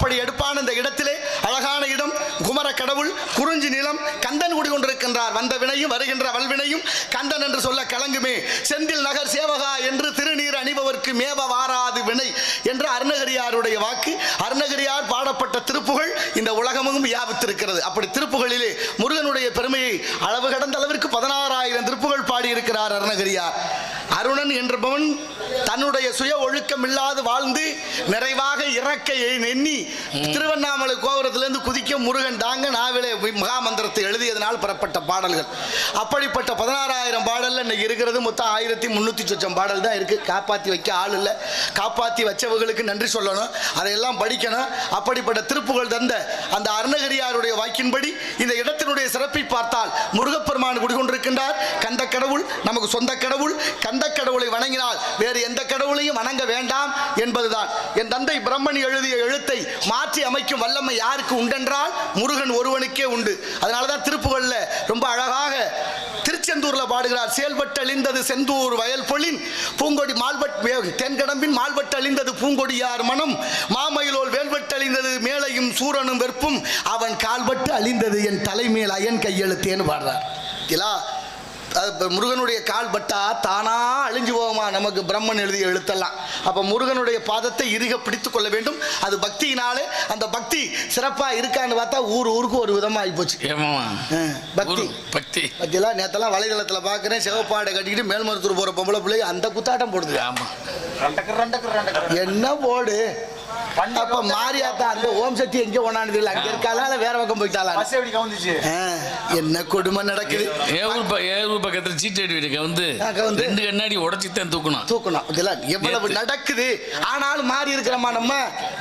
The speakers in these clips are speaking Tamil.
அப்படி எடுப்பான இந்த இடத்திலே. அழகான இடம் குமர கடவுள் குறிஞ்சி நிலம் கந்தன் குடிகொண்டிருக்கின்றார். வந்த வினையும் வருகின்ற வல்வினையும் கந்தன் என்று சொல்ல கலங்குமே. செந்தில் நகர் சேவகா என்று திருநீர் அணிபவர்க்கு மேவ வாராது வினை என்று அருணகிரியாருடைய வாக்கு. அருணகிரியார் பாடப்பட்ட திருப்புகழ் இந்த உலகமும் வியாபித்திருக்கிறது. அப்படி திருப்புகளிலே முருகனுடைய பெருமையை அளவு கடந்த அளவிற்கு பதினாறாயிரம் திருப்புகள் பாடியிருக்கிறார் அருணகிரியார். அருணன் என்றபவன் தன்னுடைய சுய ஒழுக்கம் இல்லாது வாழ்ந்து நிறைவாக இறக்கையை எண்ணி திருவண்ணாமலை கோபுரத்திலிருந்து குதிக்க முருகன் தாங்க நாவிலே மகாமந்திரத்தை எழுதியதனால் பெறப்பட்ட பாடல்கள். அப்படிப்பட்ட பதினாறாயிரம் பாடல்ல இன்னைக்கு இருக்கிறது. மொத்தம் ஆயிரத்தி முன்னூத்தி சொச்சம் பாடல் தான் இருக்கு. காப்பாற்றி வைக்க ஆள் இல்லை. காப்பாற்றி வச்சவர்களுக்கு நன்றி சொல்லணும். அதையெல்லாம் படிக்கணும். அப்படிப்பட்ட திருப்புகள் தந்த அந்த அருணகிரியாருடைய வாக்கின்படி இந்த இடத்தினுடைய சிறப்பை பார்த்தால் முருகப்பெருமான் குடிகொண்டிருக்கின்றார். கடவுள் நமக்கு சொந்த கடவுள் கந்த கடவுளை வணங்கினால் வேறு எந்த கடவுளையும் வணங்க வேண்டாம் என்பதுதான். என் தந்தை பிரம்மன் எழுதிய எழுத்தை மாற்றி அமைக்கும் வல்லமை யாருக்கு உண்டென்றால் முருகன் ஒருவனுக்கே உண்டு. அதனால தான் திருப்புகள்ல ரொம்ப அழகாக திருச்செந்தூர்ல பாடுகிறார் செயல்பட்டு அழிந்தது செந்தூர் வயல் பொழின் பூங்கொடி மால்பட் தென்கடம்பின் மால்பட்டழிந்தது பூங்கொடியார் மனம் மாமயிலோல் வேல்பட்டழிந்தது மேலையும் சூரனும் வெறுப்பும் அவன் கால்பட்டு அழிந்தது என் தலைமேல் அயன் கையெழுத்தேன்னு பாடுறார். இல்லா முருகனுடைய கால் பட்டா தானா அழிஞ்சு போகுமா? நமக்கு பிரம்மன் எழுதிய எழுத்தெல்லாம். அப்ப முருகனுடைய பாதத்தை இறுக பிடித்துக் கொள்ள வேண்டும். அது பக்தியினாலே அந்த பக்தி சிறப்பா இருக்கான்னு பார்த்தா ஊர் ஊருக்கு ஒரு விதமா ஆயிப்போச்சு ஏமாமா ஆ, பக்தி. பக்தி. பத்தியெல்லாம் நேத்தெல்லாம் வலைதளத்துல பார்க்குறேன். சிவப்பாடை கட்டிக்கிட்டு மேல்மருத்தூர் போற பொம்பளை பிள்ளை அந்த குத்தாட்டம் போடுது. ஆமா. என்ன போடு? அப்ப மாரியாத்தா அந்த ஓம் சக்தி எங்க ஒண்ணானது இல்லை அங்க இருக்காளா இல்ல வேற பக்கம் போயிட்டாளா பஸ் எப்படி கவுந்துச்சு? ஆ, என்ன கொடுமை நடக்குது? ஏவூர் ஏவூர் பக்கத்துல சீட்டடி வீடுக்க வந்து அங்க வந்து? ரெண்டு கண்ணாடி உடச்சி தான் தூக்கணும். தூக்கணும். இதெல்லாம் எவ்வளவு. நடக்குது? ஆனாலும் மாறி இருக்கிறோமா நம்ம?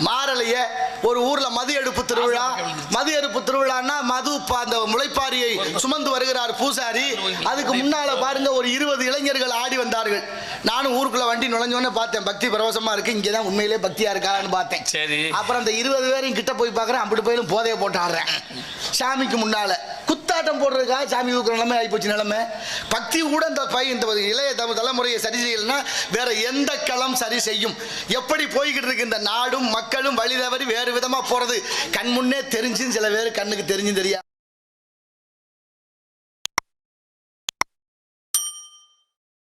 மாறலையே. ஒரு ஊர்ல மது எடுப்பு திருவிழா. மது எடுப்பு திருவிழான்னா மது ப- அந்த முளைப்பாரியை சுமந்து வருகிறார் பூசாரி. அதுக்கு முன்னால பாருங்க ஒரு இருபது இளைஞர்கள் ஆடி வந்தார்கள் நானும் ஊருக்குள்ள வண்டி நுழைஞ்சோன்னு பார்த்தேன். பக்தி பரவசமா இருக்கு. இங்கதான் உண்மையிலே பக்தியா இருக்கான்னு பார்த்தேன். சரி. அப்புறம் அந்த இருபது பேரையும் கிட்ட போய் பார்க்குறேன். அப்படி போயிலும் போதையை போட்டு ஆடுறேன் சாமிக்கு முன்னால. குத்தாட்டம் போடுறதுக்காக சாமி ஊக்குற நிலைமை ஆகிப்போச்சு நிலைமை. பக்தி கூட இந்த பை இந்த இளைய தலைமுறையை சரி செய்யலைன்னா வேற எந்த களம் சரி செய்யும். எப்படி போய்கிட்டு இருக்கு இந்த நாடும் மக்களும் வழி தவறி வேறு விதமா போறது? கண் முன்னே தெரிஞ்சும் சில பேர் கண்ணுக்கு தெரிஞ்சும் தெரியாது.